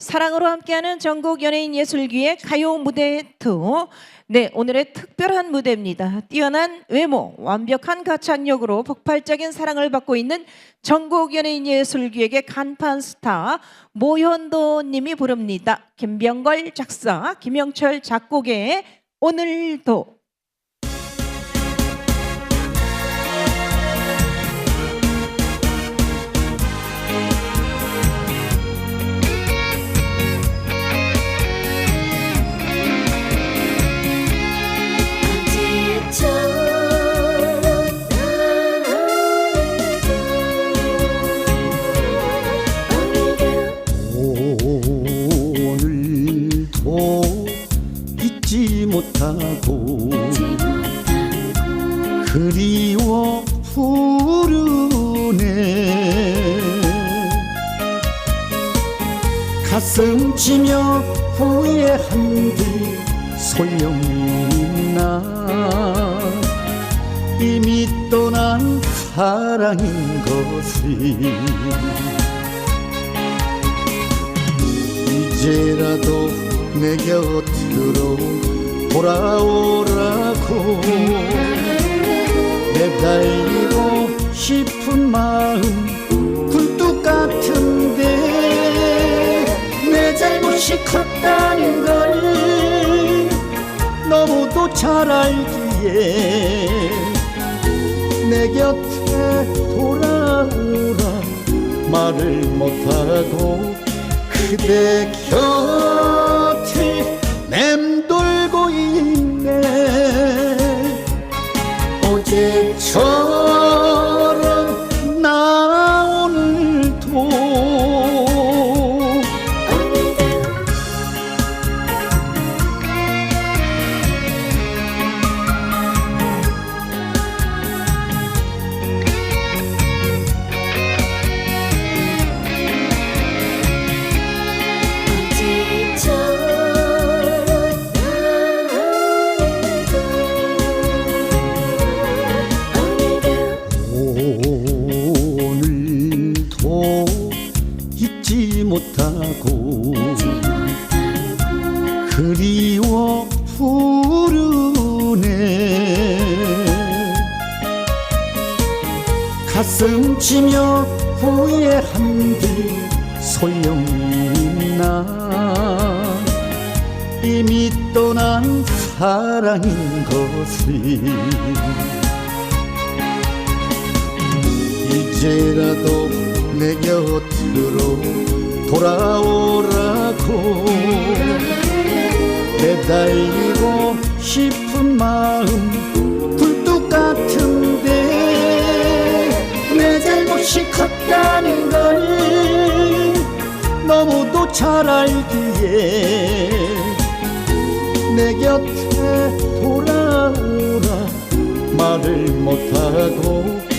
사랑으로 함께하는 전국 연예인 예술기의 가요 무대 투. 네, 오늘의 특별한 무대입니다. 뛰어난 외모, 완벽한 가창력으로 폭발적인 사랑을 받고 있는 전국 연예인 예술기에게 간판 스타 모현도 님이 부릅니다. 김병걸 작사, 김영철 작곡의 오늘도 잊지 못하고 그리워 부르네 가슴 치며 후회한 뒤 소용이 있나 이미 떠난 사랑인 것을 이제라도 내 곁으로 돌아오라고. 내달리고 싶은 마음 굴뚝 같은데 내 잘못이 컸다는 걸 너무도 잘 알기에 내 곁에 돌아오라 말을 못하고 그대 곁 어 못하고 그리워 부르네. 가슴 치며 후회한 뒤 소용이 있나 이미 떠난 사랑인 것을 이제라도 내 곁으로 돌아오라고 매달리고 싶은 마음 굴뚝 같은데 내 잘못이 컸다는 걸 너무도 잘 알기에 내 곁에 돌아오라 말을 못하고